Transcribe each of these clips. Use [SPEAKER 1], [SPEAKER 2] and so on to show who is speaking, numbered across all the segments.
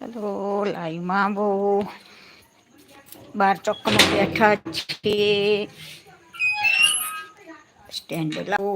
[SPEAKER 1] ચલો લાઈવમાં બહુ બાર ચોકમાં બેઠા છીએ. સ્ટેન્ડ લાવો.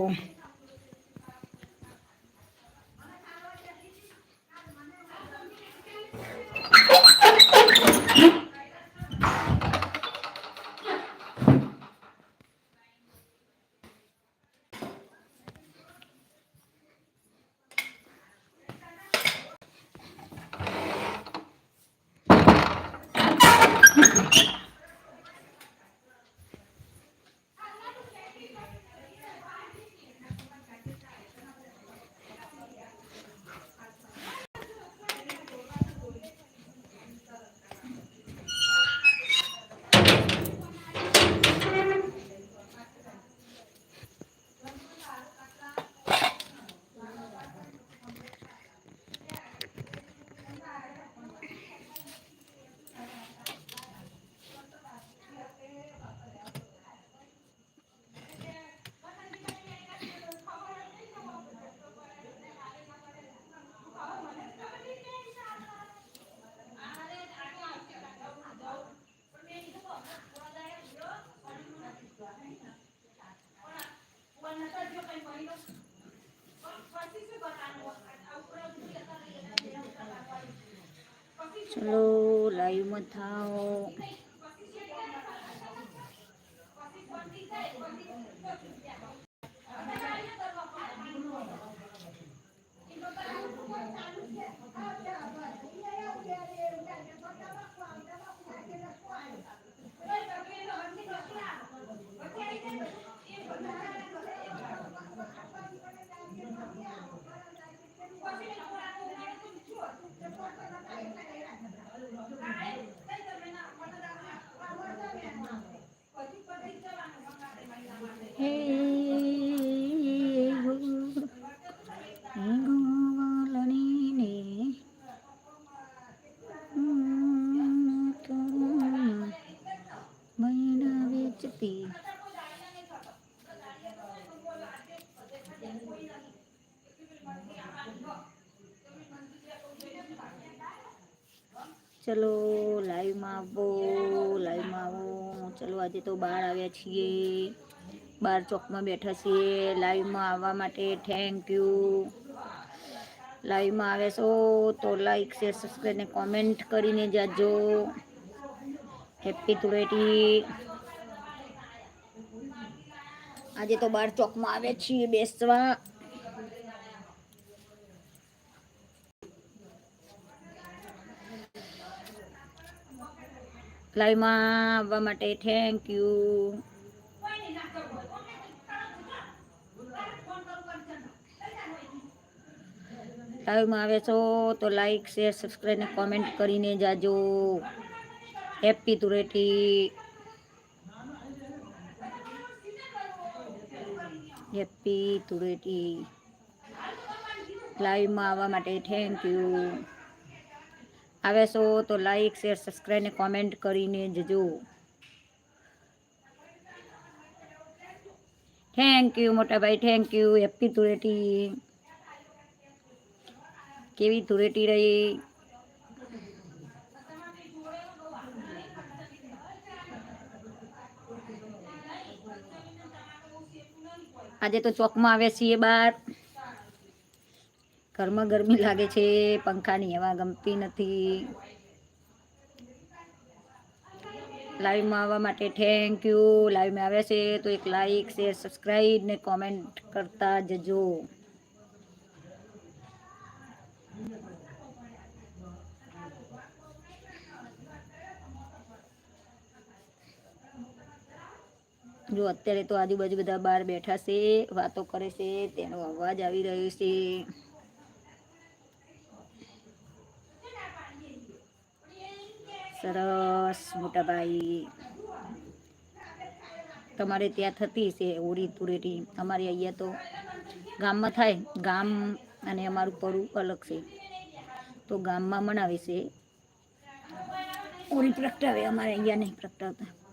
[SPEAKER 1] ચલો લાઈવમાં થાઓ હે ગોવાલણીને મહિના વેચતી ચલો લાઈવમાં આવો લાઈવમાં આવો. ચલો, આજે તો બહાર આવ્યા છીએ. બાર ચોકમાં બેઠા છીએ. લાઈવમાં આવવા માટે થેન્ક યુ લાઈવમાં આવે છો તો લાઈક શેર સબસ્ક્રાઈબ ને કોમેન્ટ કરીને જાજો. હેપી ધૂળેટી. આજે તો બાર ચોકમાં આવ્યા છીએ બેસવા. લાઈવમાં આવવા માટે થેન્ક યુ લાઈવમાં આવે છો તો લાઈક શેર સબસ્ક્રાઈબ ને કોમેન્ટ કરીને જાજો. હેપી ધૂળેટી. હેપી ધૂળેટી. લાઈવમાં આવવા માટે થેન્ક યુ આવે છો તો લાઈક શેર સબસ્ક્રાઈબ ને કોમેન્ટ કરીને જજો. થેન્ક યુ મોટા ભાઈ થેન્ક યુ હેપી ધૂળેટી. કેવી ધૂળેટી રહી. આજે તો ચોકમાં આવે છીએ બાર. ઘરમાં ગરમી લાગે છે, પંખાની હવા ગમતી નથી. લાઈવમાં આવવા માટે થેન્ક યુ લાઈવમાં આવે છે, તો એક લાઈક શેર સબસ્ક્રાઈબ ને કોમેન્ટ કરતા જજો. જો અત્યારે તો આજુબાજુ બધા બહાર બેઠા છે, વાતો કરે છે, તેનો અવાજ આવી રહ્યો છે. સરસ મોટા ભાઈ તમારે ત્યાં થતી છે હોળી તુરેટી. અમારે અહીંયા તો ગામમાં થાય, ગામ અને અમારું પડું અલગ છે. તો ગામમાં મનાવે છે. હોળી પ્રગટાવે, અમારે અહીંયા નહીં પ્રગટાવતા.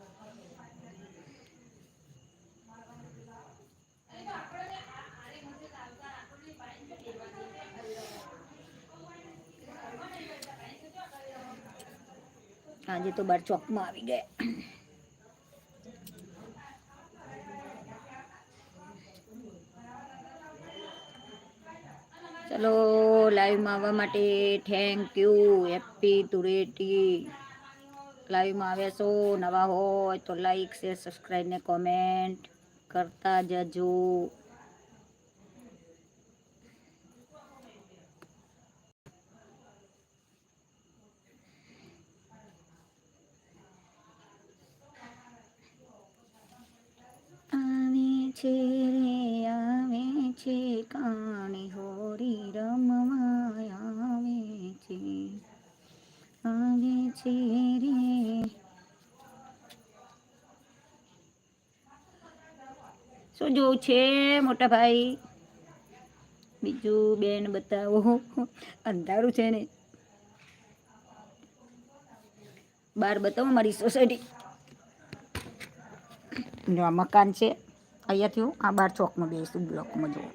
[SPEAKER 1] આજે તો બાર ચોકમાં આવી ગયા ચલો લાઈવમાં આવવા માટે થેન્ક યુ હેપી તુરેટી લાઈવમાં આવ્યા છો, નવા હોય તો લાઈક શેર સબસ્ક્રાઈબ ને કોમેન્ટ કરતા જજો આવે છે રે આવે છે કાણી હોરી રમવા આવે છે આવે છે રે શું જોવું છે, મોટા ભાઈ? બીજું બેન બતાવો. અંધારું છે ને. બાર બતાવો મારી સોસાયટી. જો આ મકાન છે, અહીંયાથી હું આ બાર ચોકમાં બેસું બ્લોકમાં જોઉં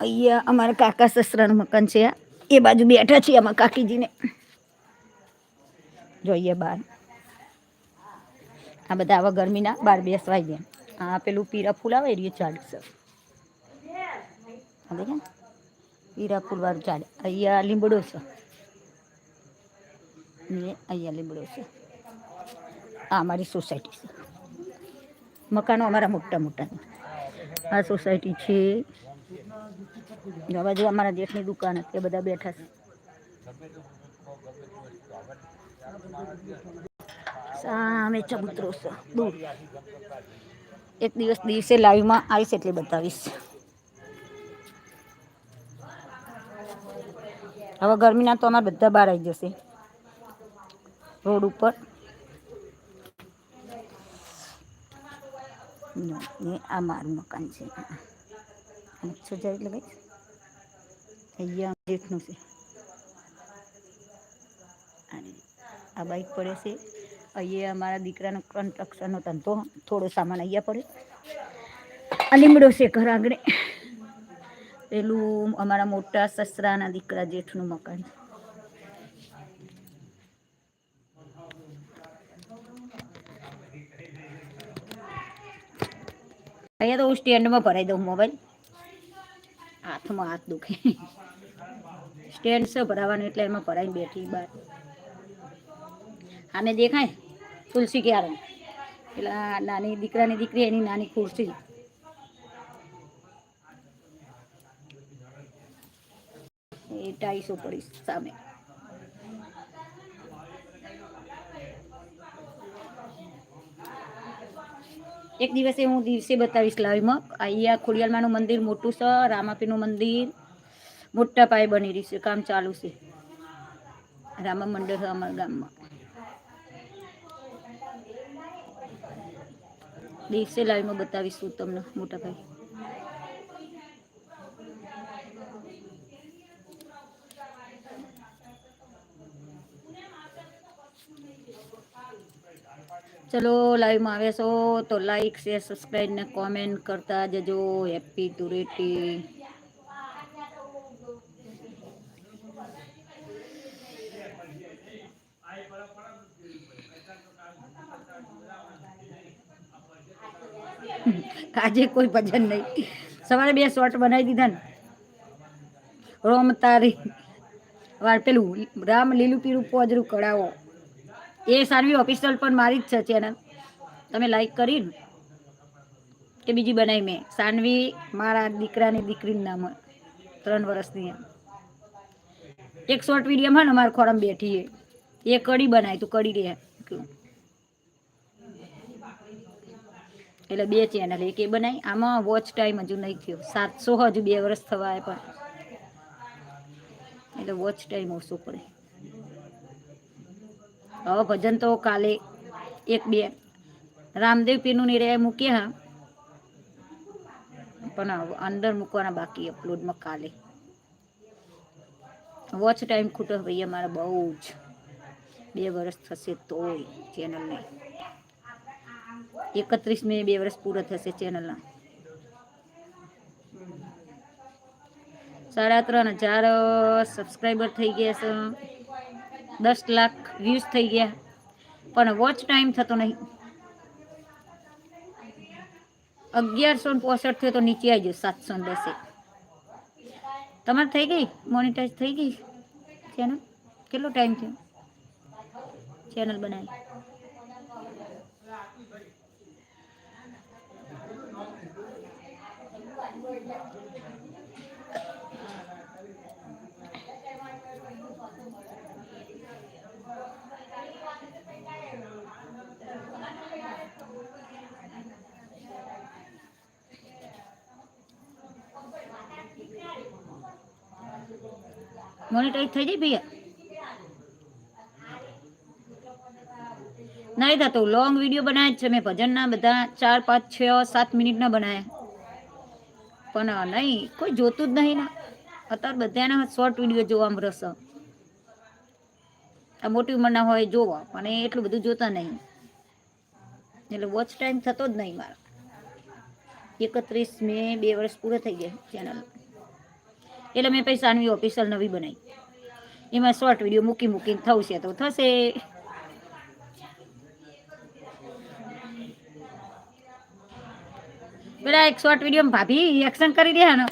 [SPEAKER 1] અહીંયા અમારા કાકા સસરાનું મકાન છે એ બાજુ બેઠા છીએ અમારા કાકીજીને. જોઈએ બાર. આ બધા આવા ગરમીના બાર બેસવાય ગયા આ પેલું પીરા ફૂલ આવે એ ચાલશે આ દેખાય ને? પીરા ફૂલ વાળું ચાલે. અહીંયા લીંબડો છે. અહીંયા લીંબડો છે. આ અમારી સોસાયટી છે. મકાનો અમારા મોટા મોટા આ સોસાયટી છે. આ બાજુ અમારા જેઠની દુકાન હતી બધા બેઠા છે. સામે ચબૂતરો છે. દૂર. એક દિવસ દિવસે લાઈવમાં આવીશ એટલે બતાવીશ. હવે ગરમીના તો અમારે બધા બહાર આવી જશે. રોડ ઉપર. આ મારું મકાન છે. એટલે ભાઈ અહીંયા જેઠનું છે. આ બાઈક પડે છે. અહીંયા અમારા દીકરાનો કન્સ્ટ્રક્શનનો ધંધો, થોડો સામાન અહીંયા પડે. આ લીમડો છે ઘર આગળ પેલું અમારા મોટા સસરાના દીકરા જેઠનું મકાન અહીંયા તો હું સ્ટેન્ડમાં ભરાઈ દઉં મોબાઈલ. હાથમાં હાથ દુખે. સ્ટેન્ડ છે ભરાવાનું એટલે એમાં ભરાઈને બેઠી બાર. આને દેખાય? તુલસી ક્યારે? એટલે નાની દીકરાની દીકરી, એની નાની ખુરશી. એ ટાઈસો પડી સામે. એક દિવસે હું દિવસે બતાવીશ લાઈવમાં અહીંયા ખોડિયાલમાનું મંદિર મોટું છે રામાપીનું મંદિર. મોટા પાયે બની રહ્યું છે, કામ ચાલુ છે. રામા મંડળ છે અમારા ગામમાં. દિવસે લાઈવમાં બતાવીશું તમને, મોટા ભાઈ. ચલો, લાઈવમાં આવ્યા છો તો લાઈક શેર સબસ્ક્રાઈબ ને કોમેન્ટ કરતા જજો. હેપી ધૂળેટી આજે કોઈ ભજન નહીં. સવારે બે શોર્ટ બનાવી દીધા ને. રોમ તારી. વાર પેલું રામ લીલું પીળું પોજરું કળાવો એ સાનવી ઓફિશિયલ પણ મારી જ છે ચેનલ તમે લાઈક કરી કે બીજી બનાવી મેં. સાનવી મારા દીકરાની દીકરીનું નામ ત્રણ વર્ષની એક શોર્ટ વિડીયોમાં ને અમારા ખોરમ બેઠી એ. કડી બનાવી તું કડી રે એટલું બે ચેનલ એક એ બનાવી આમાં વોચ ટાઈમ હજુ નહીં થયો. સાતસો હજુ બે વર્ષ થવા આવ્યા પણ. એટલે વોચ ટાઈમ ઓછો પડે. હવે ભજન તો કાલે એક બે. રામદેવ પીનું નિર્ણય મૂકીએ, હા. પણ અંદર મૂકવાના બાકી અપલોડમાં કાલે. વોચ ટાઈમ ખૂટો ભાઈ અમારે બહુ જ. બે વર્ષ થશે તોય ચેનલને એકત્રીસ મે બે વર્ષ પૂરા થશે ચેનલના સાડા ત્રણ હજાર સબસ્ક્રાઈબર થઈ ગયા છે દસ લાખ વ્યૂઝ થઈ ગયા પણ વોચ ટાઈમ થતો નહીં અગિયારસો ને પોસઠ થયો તો નીચે આવી ગયો સાતસો ને દસે તમારે થઈ ગઈ મોનિટાઈઝ થઈ ગઈ ચેનલ કેટલો ટાઈમ થયો ચેનલ બનાવી મોનિટાઈઝ થઈ જાય ભૈયા? નહીં થતો લોંગ વીડિયો બનાવ્યા જ છે. મેં ભજનના બધા ચાર, પાંચ, છ, સાત મિનિટના બનાવ્યા. પણ નહીં, કોઈ જોતું જ નહીં ને. અત્યારે બધાના શોર્ટ વીડિયો જોવામાં રસ આ મોટી ઉંમરના હોય જોવા, પણ એ એટલું બધું જોતા નહીં. એટલે વોચ ટાઈમ થતો જ નહીં મારો. એકત્રીસ મે બે વર્ષ પૂરા થઈ ગયા ચેનલ એટલે મેં પછી સાનવી ઓફિશિયલ નવી બનાવી. એમાં શોર્ટ વીડિયો મૂકી મૂકીને થશે તો થશે. પેલા એક શોર્ટ વીડિયો ભાભી એક્શન કરી દે ને.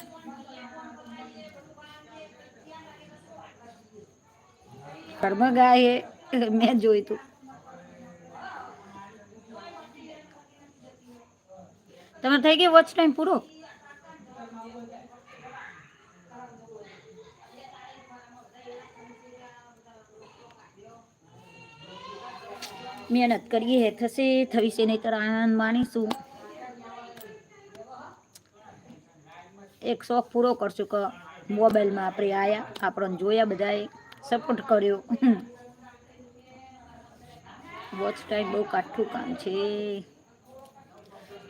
[SPEAKER 1] ઘરમાં ગાય મેં જોયું તું. તમે થઈ ગઈ વોચ ટાઈમ પૂરો? મહેનત કરીએ હે, થશે થવી છે નહીતર આનંદ માણીશું. એક શોખ પૂરો કરશું કે મોબાઈલમાં આપણે આયા, આપણને જોયા બધાએ સપોર્ટ કર્યો. વોચ ટાઈમ બહુ કાઠું કામ છે.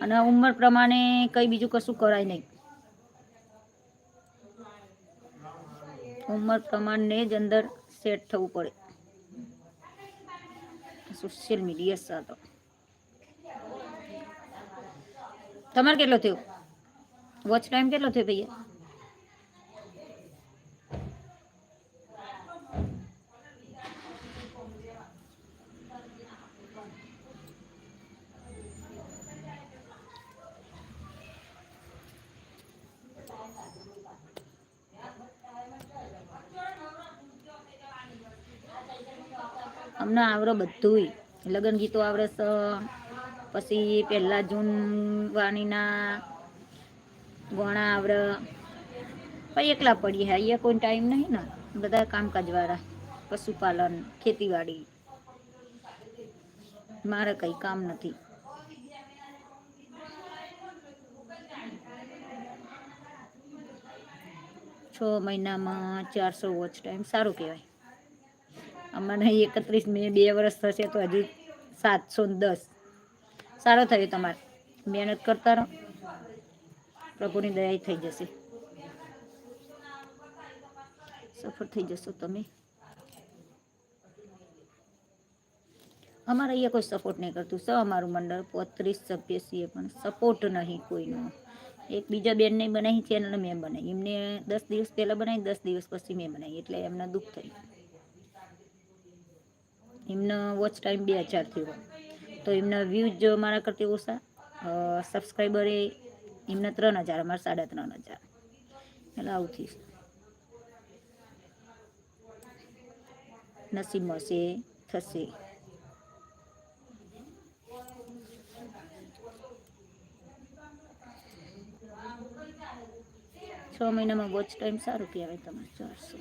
[SPEAKER 1] અને ઉંમર પ્રમાણે કંઈ બીજું કશું કરાય નહીં. ઉંમર પ્રમાણે જ અંદર સેટ થવું પડે. સોશિયલ મીડિયા સાથે તમારે કેટલો થયો? વોચ ટાઈમ કેટલો થયો ભૈયા? આવડે બધુંય. લગ્ન ગીતો આવડે છે પછી પહેલા જૂન વાણીના ગોણા આવડે. પછી એકલા પડી હે, અહીંયા કોઈ ટાઈમ નહીં ને. બધા કામકાજવાળા પશુપાલન, ખેતીવાડી. મારે કંઈ કામ નથી. છ મહિનામાં ચારસો વોચ ટાઈમ સારું કહેવાય. અમને એકત્રીસ મે બે વર્ષ થશે તો હજી સાતસો દસ. સારો થયો તમારે. મહેનત કરતા રહો. પ્રભુની દયા થઈ જશે. સફળ થઈ જશો તમે. અમારે અહીંયા કોઈ સપોર્ટ નહીં કરતું. સૌ અમારું મંડળ પોત્રીસ સભ્ય છીએ, પણ સપોર્ટ નહીં કોઈનો. એક બીજા બેનને બનાવી, ચેનલ મેં બનાવી. એમને દસ દિવસ પહેલાં બનાવી, દસ દિવસ પછી મેં બનાવી. એટલે એમને દુઃખ થયું. એમનો વોચ ટાઈમ બે હજાર થયો. તો એમના વ્યૂઝ મારા કરતી ઓછા સબસ્ક્રાઈબરે એમના ત્રણ હજાર, અમારા સાડા ત્રણ હજાર. એટલે આવું થયું નસીબ મળશે, થશે. છ મહિનામાં વોચ ટાઈમ સારું કહેવાય તમારે, ચારસો.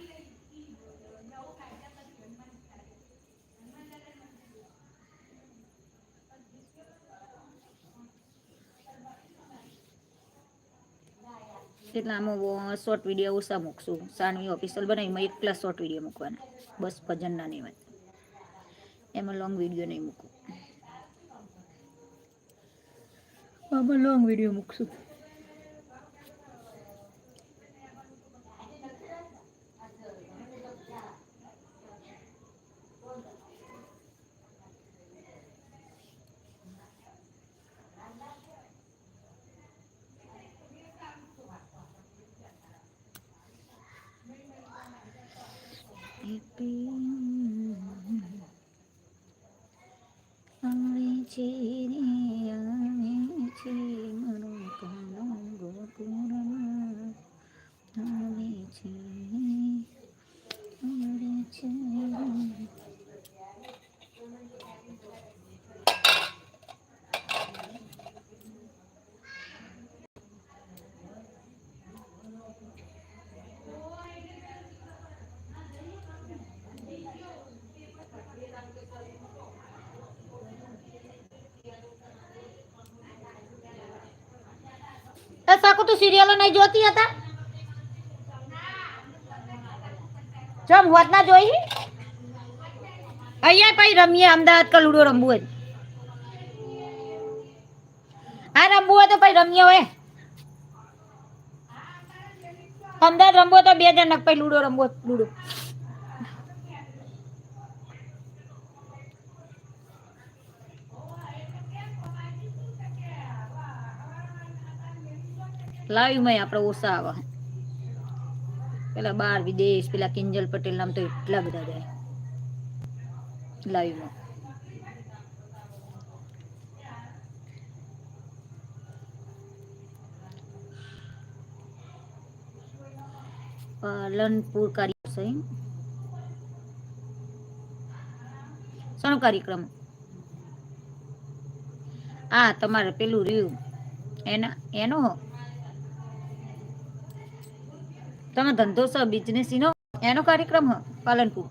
[SPEAKER 1] એટલે આમાં શોર્ટ વીડિયો ઓછા મૂકશું. સાનવી ઓફિશિયલ બનાવીમાં એકલા શોર્ટ વીડિયો મૂકવાના. બસ ભજનના નહીં વાત એમાં લોંગ વીડિયો નહીં મૂકું. આમાં લોંગ વીડિયો મૂકશું. അവ ചേരി સાકુ તું સિરિયલો નહીં જોતી હતા? ચમ હોત ના જોઈ અહીંયા પછી રમીએ? અમદાવાદ કા લૂડો રમવું હોય? આ રમવું હોય તો પછી રમીએ હોય? અમદાવાદ રમવો તો બે જણ પછી લૂડો રમવો લૂડો. લાઈવમાં આપણે ઓછા આવે. પેલા બાર વિદેશ પેલા કિંજલ પટેલ નામ તો એટલા બધા જાય. લાઈવમાં પાલનપુર કાર્યક્રમ શાનો કાર્યક્રમ? આ તમારે પેલું રહ્યું. એના, એનો હો તમે ધંધો છો બિઝનેસ નો એનો કાર્યક્રમ પાલનપુર.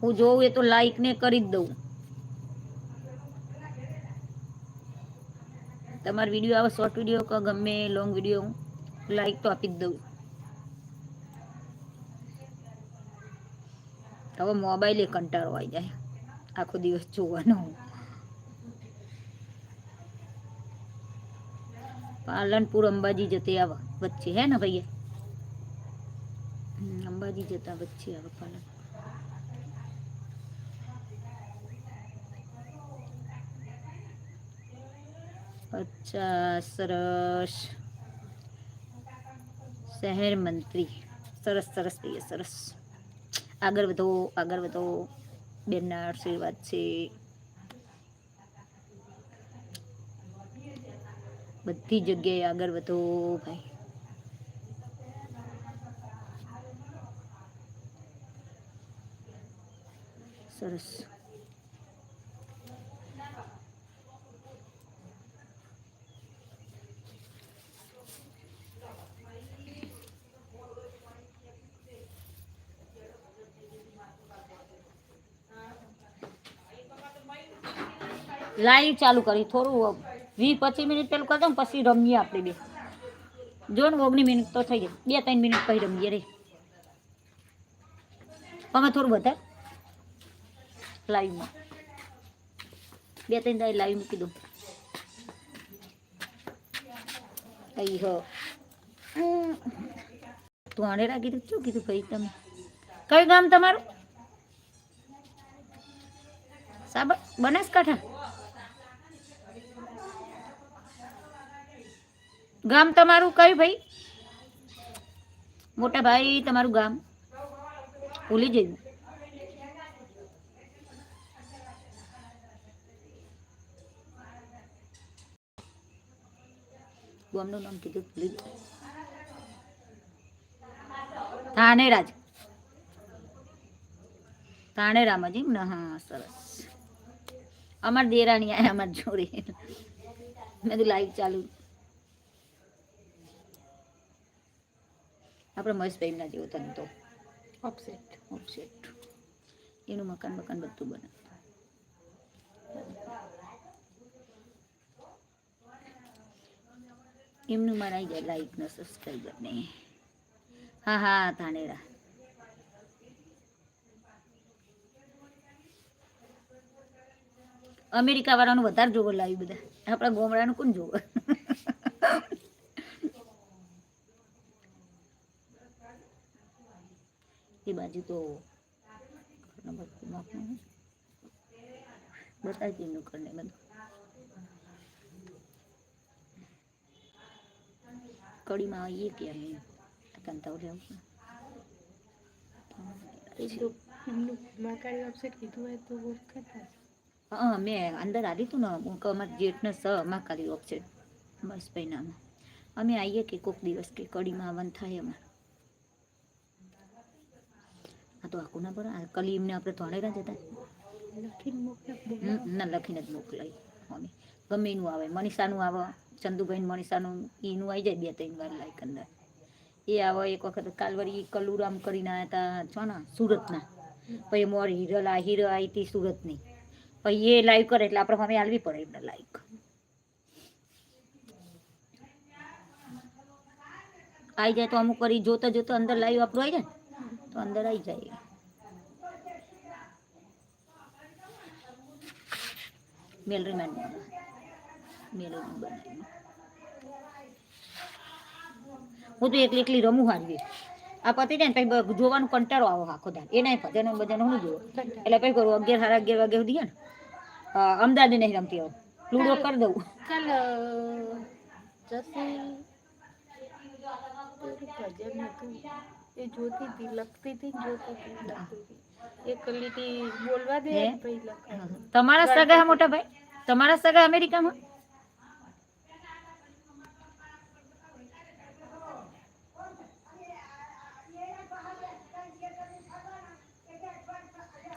[SPEAKER 1] હું જોઉં એ તો લાઈક ને કરી જ દઉં. તમારો વીડિયો આવે શોર્ટ વીડિયો કે ગમે લોંગ વીડિયો લાઈક તો આપી જ દઉં. હવે મોબાઈલે કંટાળો આવી જાય. આખો દિવસ જોવાનો પાલનપુર અંબાજી જતે આવા વચ્ચે હે ને ભૈયા હમ, અંબાજી જતા વચ્ચે આવે પાલન અચ્છા સરસ શહેર મંત્રી સરસ સરસ ભૈયા સરસ આગળ વધો આગળ વધો બેનના આશીર્વાદ છે બધી જગ્યાએ આગળ વધો ભાઈ સરસ લાઈવ ચાલુ કરી, થોડું વીસ પચીસ મિનિટ પેલું કરતો પછી રમીએ આપણે બે. જો ને ઓગણી મિનિટ તો થઈ જાય. બે ત્રણ મિનિટ પછી રમીએ રે. અમે થોડું વધારે લાઈવમાં. બે ત્રણ દાય લાઈવ મૂકી દઉં. અહીં હ. તું આને કીધું, શું કીધું ભાઈ તમે? કયું ગામ તમારું? સાબર બનાસકાંઠા? ગામ તમારું કયું ભાઈ? મોટા ભાઈ, તમારું ગામ? ભૂલી જઈ. ગામનું નામ કીધું, ભૂલી ધાનેરાજ. ધાનેરામાં જ એમ ને સરસ. અમાર દેરાણી આયા, અમાર જોડે. મેં તો લાઈવ ચાલુ આપણે મહેશભાઈ ના જેવો ધંધો ઓપસેટ ઓફસેટ એનું મકાન મકાન બધું બને. એમનું મનાઈ જાય લાઈક ને સબસ્ક્રાઈબર ને. હા હા ધાનેરા. અમેરિકા વાળાનું વધારે જોવો લાવી બધા. આપણા ગોમડાનું કોણ જોવે? હજુ તો. બતાવી દીધું કરને બધું. કડીમાં આવીએ કે અમે? કંતાવ રહેવું. હા મેં અંદર આવી હતું ને હું અમારા જેઠને સ મહાકાલી છે બસ પૈનામાં અમે આવીએ કે કોક દિવસ કે કડીમાં આવવાનું થાય અમારે આ તો આખું ના પડે આ કલી એમને આપણે ધોળેરા જતા ના લખીને જ મોકલાય. મમ્મી ગમે એનું આવે. મનીષાનું આવે. ચંદુભાઈ મનીષાનું એનું આવી જાય બે ત્રણ વાર લાઈક અંદર. એ આવે એક વખત કાલવરી કલુરામ કરીને આવ્યા હતા છો ને સુરતના. પછી મોર હિરલા હીરો આવી હતી સુરતની. પછી એ લાઈવ કરે એટલે આપણે અમે હાલવી પડે એમને લાઈક આવી જાય તો અમુક કરી જોતા જોતા અંદર લાઈવ આપણું આવી જાય તો અંદર આવી જાય. મેલરી મેન મેલરી બનાવી હું તો એકલી એકલી રમું હારવી આ પતી જાય ને પછી જોવાનું કંટાળો આવો આખો દાન એ નહીં ભજન ભજન હું જોવો? એટલે પછી કરું, અગિયાર સાડા અગિયાર વાગે સુધી ને? અમદાવાદ નહીં રમતી આવું લૂડો કરી દઉં.
[SPEAKER 2] જસી ભજન હતું એ જોતી હતી લખતી હતી જોતી હતી લખતી હતી. લીટી બોલવા દે ભાઈ લખાય.
[SPEAKER 1] તમારા સગા મોટા ભાઈ? તમારા સગા અમેરિકામાં?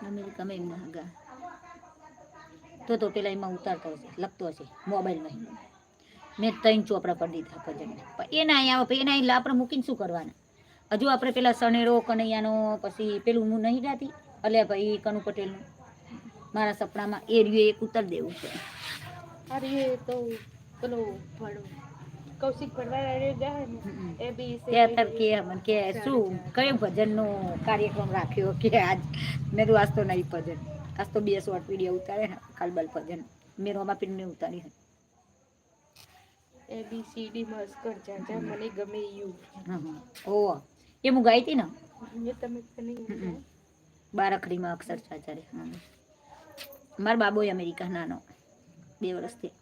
[SPEAKER 1] અમેરિકામાં એમના હગા. તો તો પેલા એમાં ઉતારતો હશે લખતો હશે મોબાઈલમાં. મેં ત્રણ ચોપડા કરી દીધા ભજન પણ એના અહીંયા આવે એના અહીં આપણે મૂકીને શું કરવાના? હજુ આપણે પેલા સનેરો કનૈયાનો પછી પેલું હું નહીં જાતી અલ્યા ભાઈ કનુ પટેલનું. મારા સપનામાં એ રહ્યું એક ઉતર દેવું છે.
[SPEAKER 2] અરે તો પેલો કૌશિક. એ બી
[SPEAKER 1] કે મને કે શું? કયો ભજનનો કાર્યક્રમ રાખ્યો કે આજ? મેં તો આજ તો નહીં ભજન. આજ તો બે શોર્ટ વીડિયો ઉતારે કાલબાલ ભજન. મેં રોમા પીરને ઉતારી હતી.
[SPEAKER 2] એ બી સી ડી મસ્ત કર જા જા મને ગમે યુ.
[SPEAKER 1] ઓ એ હું ગાઈ હતી ને?
[SPEAKER 2] એ તમે
[SPEAKER 1] હમ. બારખડીમાં અક્ષર ચાચારે મારા બાબો અમેરિકા નાનો. બે વર્ષથી.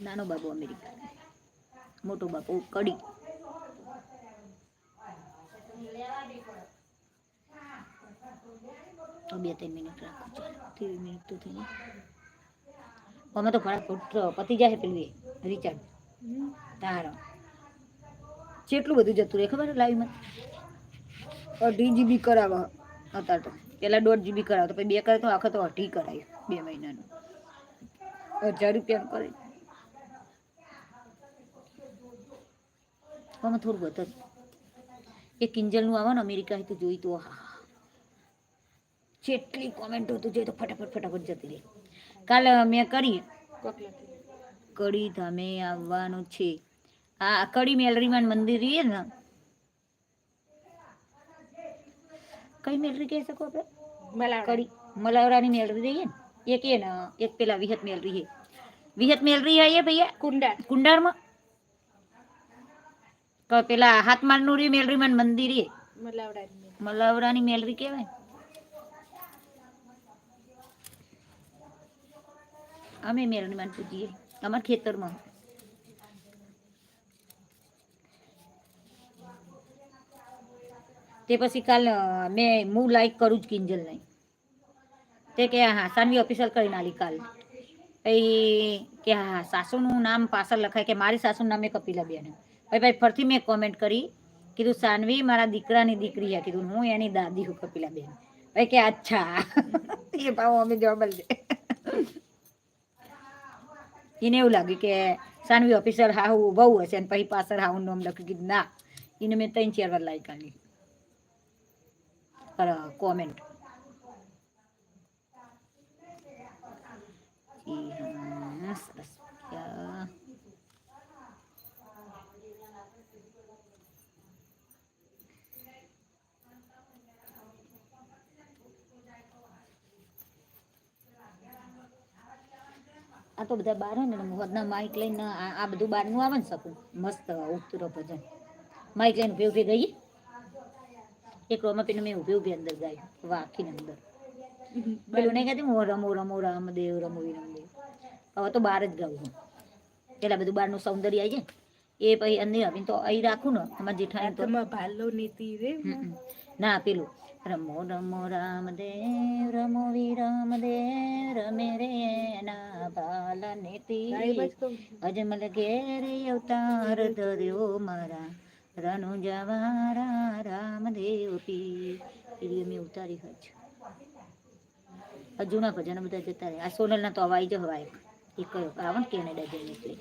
[SPEAKER 1] નાનો બાબો અમેરિકા. મોટો બાબો કડી. તો બે ત્રણ મિનિટ રાખો ચાલો ત્રીસ મિનિટ તો થઈ ગઈ અમે તો ફટાફટ પતી જાય પેલું એ રિચાર્જ તારો જેટલું બધું જતું રહે ખબર લાઈવમાં અઢી જીબી કરાવો અત્યારે તો પેલા દોઢ જીબી કરાવે તો પછી બે કરે તો આખો તો અઢી કરાયું બે મહિનાનું હજાર રૂપિયા કરે આમાં થોડું બધું એક એ કિંજલનું આવે ને અમેરિકા તો જોઈતું હા જેટલી કોમેન્ટ હતું જે તો ફટાફટ ફટાફટ જતી રહી. કાલે મેં કરી કડી ધામે આવવાનું છે. આ કડી મેલરીમાં મંદિર રહીએ ને? કઈ મેલરી કહી શકો આપણે? કડી. મલાવરાની મેલરી રહીએ ને? એક એ ને એક પેલા વિહત મેલરી હે વિહત મેલરી હે ભૈયા?
[SPEAKER 2] કુંડા
[SPEAKER 1] કુંડારમાં તો પેલા હાથમાળનું રી મેલરીમાં મંદિર હે
[SPEAKER 2] મલાવડાની
[SPEAKER 1] મલાવરાની મેલરી કહેવાય અમે મેલરીમાં પૂજીએ. અમારા ખેતરમાં. તે પછી કાલ અ, મેં હું લાઈક કરું જ કિંજલ નહીં. તે કે હા સાનવી ઓફિસર કરીને આલી કાલ. પછી કે હા સાસુનું નામ પાછળ લખાય કે મારી સાસુનું નામ એ કપિલાબેન. પછી ભાઈ ફરથી મેં કોમેન્ટ કરી કીધું સાનવી મારા દીકરાની દીકરી છે. કીધું હું એની દાદી હું કપિલાબેન. ભાઈ કે અચ્છા. એ ભાવ અમે જવાબ દે એને એવું લાગ્યું કે સાનવી ઓફિસર હાહુ બહુ હશે ને પછી પાછળ હાહુ નામ લખ્યું કીધું, ના. એને મેં ત્રણ, ચાર વાર લાઈક આલી કોમેન્ટ હા સરસ યા. આ તો બધા બાર ને મોહદના માઇક લઈને આ બધું બધું બહારનું આવે ને શકું મસ્ત ઉતરો ભજન. માઇક લઈને ઊભી ઊભી ગઈ. એક રોમાં પેલું મેં ઊભી ઊભી અંદર ગાયું વાખીને અંદર. પેલું નહીં કહેતી? હું રમો રમો રામદેવ રમો વિરમદેવ. રામદેવ હવે તો બહાર જ ગાઉં હું. પેલા બધું બહારનું સૌંદર્ય આવી જાય ને, એ પછી અંદર આવીને તો અહીં રાખું ને તમારા જેઠાણી તો.
[SPEAKER 2] ભાલો નીતિ રે.
[SPEAKER 1] ના પેલું. રમો રમો રામદેવ રમો વી રામદેવ રમે રે ના
[SPEAKER 2] ભાલ
[SPEAKER 1] નીતિ. અજમલ ઘેરે અવતાર ધર્યો મારા. રનુ જવારા રામદેવ પી. એવી અમે ઉતારી છે. જૂના ભજનો બધા જતા રહે આ સોનલના તો અવાય જ હવાય એક આવે ને કેનેડા જઈને એટલે.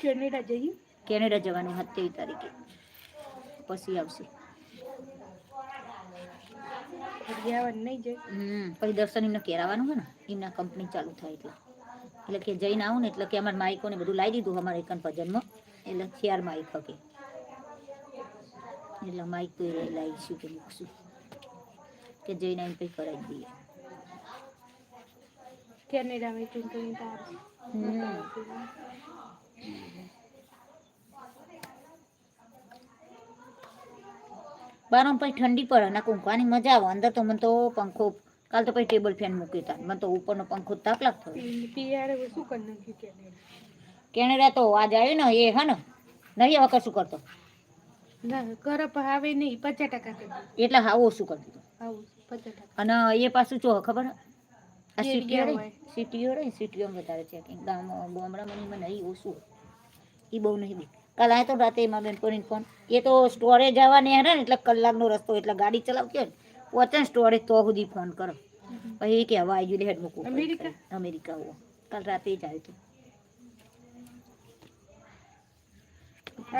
[SPEAKER 2] કેનેડા જઈએ
[SPEAKER 1] કેનેડા જવાનું સત્યાવીસ તારીખે. પછી આવશે. પછી દર્શન એમને કેરાવાનું હોય ને એમના કંપની ચાલુ થાય એટલે. એટલે કે જઈને આવું ને એટલે કે અમારા માઇકોને બધું લાવી દીધું અમારા એકન ભજનમાં. એટલે ચાર માઇક હકે. એટલે માઇક તો એ લાવીશું કે મૂકશું. કે જઈને આવીને કંઈ કરાવી દઈએ.
[SPEAKER 2] કેનેડામાં ચૂંટણી
[SPEAKER 1] બારમાં પછી ઠંડી પડે અને ઊંઘવાની મજા આવે. અંદર તો મને તો પંખો કાલ તો પછી ટેબલ ફેન મૂકી તા. મને તો ઉપરનો પંખો તાપ લાગતો
[SPEAKER 2] કેનેડા?
[SPEAKER 1] તો આજ આવ્યું ને એ હે ને નહીં હવે કશું કરતો.
[SPEAKER 2] આવે
[SPEAKER 1] એટલે હા ઓછું કરી દીધું.
[SPEAKER 2] આવું
[SPEAKER 1] અને એ પાછું જો ખબર? આ સિટીઓ રહી સિટીઓ રહી સિટીઓમાં વધારે છે. ગામ ગામડામાં નહીં ઓછું એ બહુ નહીં કાલ આવ્યો તો રાતે એમાં બેન કરીને ફોન. એ તો સ્ટોરેજ આવવાની હેરે ને એટલે કલાકનો રસ્તો એટલે ગાડી ચલાવતી હોય ને પહોંચે ને સ્ટોરેજ તો સુધી ફોન કરો. પછી એ કે હવે આવી ગયું હેડ મૂકવું પડે.
[SPEAKER 2] અમેરિકા?
[SPEAKER 1] અમેરિકા હોવો કાલ રાતે જ આવ્યું હતું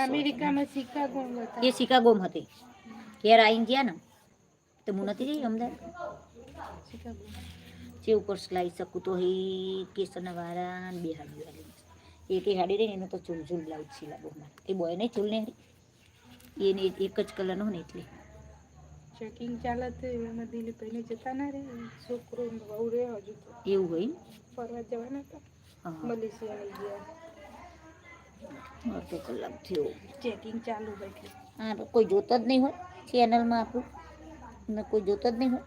[SPEAKER 2] અમેરિકામાં શિકાગો હતા.
[SPEAKER 1] એ શિકાગોમાં હતી. ઘેર આવીને ગયા ને તો હું નથી જઈ અમદાવાદ?
[SPEAKER 2] શિકાગો
[SPEAKER 1] જે ઉપર લાવી શકું તો એ કેસરના વાળા. ને બે હાડી વાળી એક એ હાડી રહી ને એનો તો ચૂલ ચૂલ બ્લાઉઝ છે લાગો મારે. એ બોય નહીં ચૂલ ને હાડી એને એક જ કલરનો ને એટલે.
[SPEAKER 2] ચેકિંગ ચાલે તો એમાં દિલીપભાઈને જતા ના રે છોકરો ને વહુ રે હજુ તો.
[SPEAKER 1] એવું હોય ને?
[SPEAKER 2] ફરવા જવાના હતા.
[SPEAKER 1] હા.
[SPEAKER 2] મલેશિયા લઈ ગયા.
[SPEAKER 1] અડધો કલાક થયો.
[SPEAKER 2] ચેકિંગ ચાલુ હોય એટલે.
[SPEAKER 1] હા તો કોઈ જોતા જ નહીં હોય ચેનલમાં આપણું ને કોઈ જોતા જ નહીં હોય.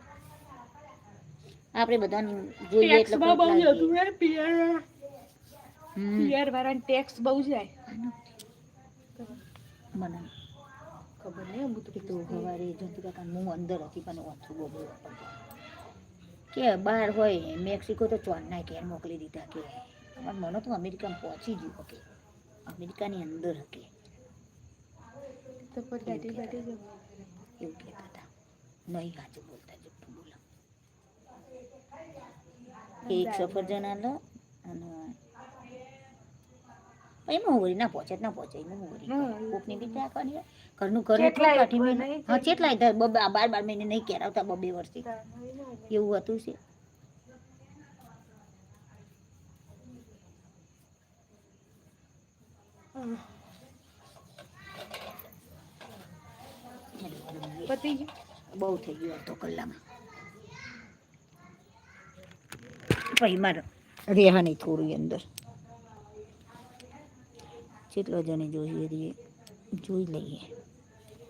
[SPEAKER 1] આપણે બધાને જોઈએ એટલે
[SPEAKER 2] ટેક્સમાં બહુ
[SPEAKER 1] કોઈક
[SPEAKER 2] જતું
[SPEAKER 1] લાગીએ.
[SPEAKER 2] રે પિયર વાળાને ટેક્સ બહુ જાય.
[SPEAKER 1] મને
[SPEAKER 2] ખબર નહીં હું
[SPEAKER 1] તો
[SPEAKER 2] કીધું
[SPEAKER 1] સવારે જંતુ કાકા હું અંદર હતી પણ ઓછું બહુ કે બહાર હોય મેક્સિકો તો ચોરના ઘેર મોકલી દીધા કે. પણ મને તો અમેરિકામાં પહોંચી ગયું કે અમેરિકાની અંદર હકે.
[SPEAKER 2] તો
[SPEAKER 1] એવું કહેતા હતા. નહીં સાચું બોલતા જુઠ્ઠું બોલા. એક સફરજન આલો અને એમાં હોરી ના પહોંચે ના પહોંચે એમાં હોરી કોકની બી રાખવાની. ઘરનું ઘર કાઢી
[SPEAKER 2] મહિને
[SPEAKER 1] હા કેટલાય બાર બાર મહિને નહીં કહેરાવતા બબે વર્ષથી એવું હતું છે.
[SPEAKER 2] પતી ગયું
[SPEAKER 1] બહુ થઈ ગયું અડધો કલાકમાં પછી મારે રેહા નહીં થોડું અંદર. જેટલો જણે જોઈએ રે જોઈ લઈએ.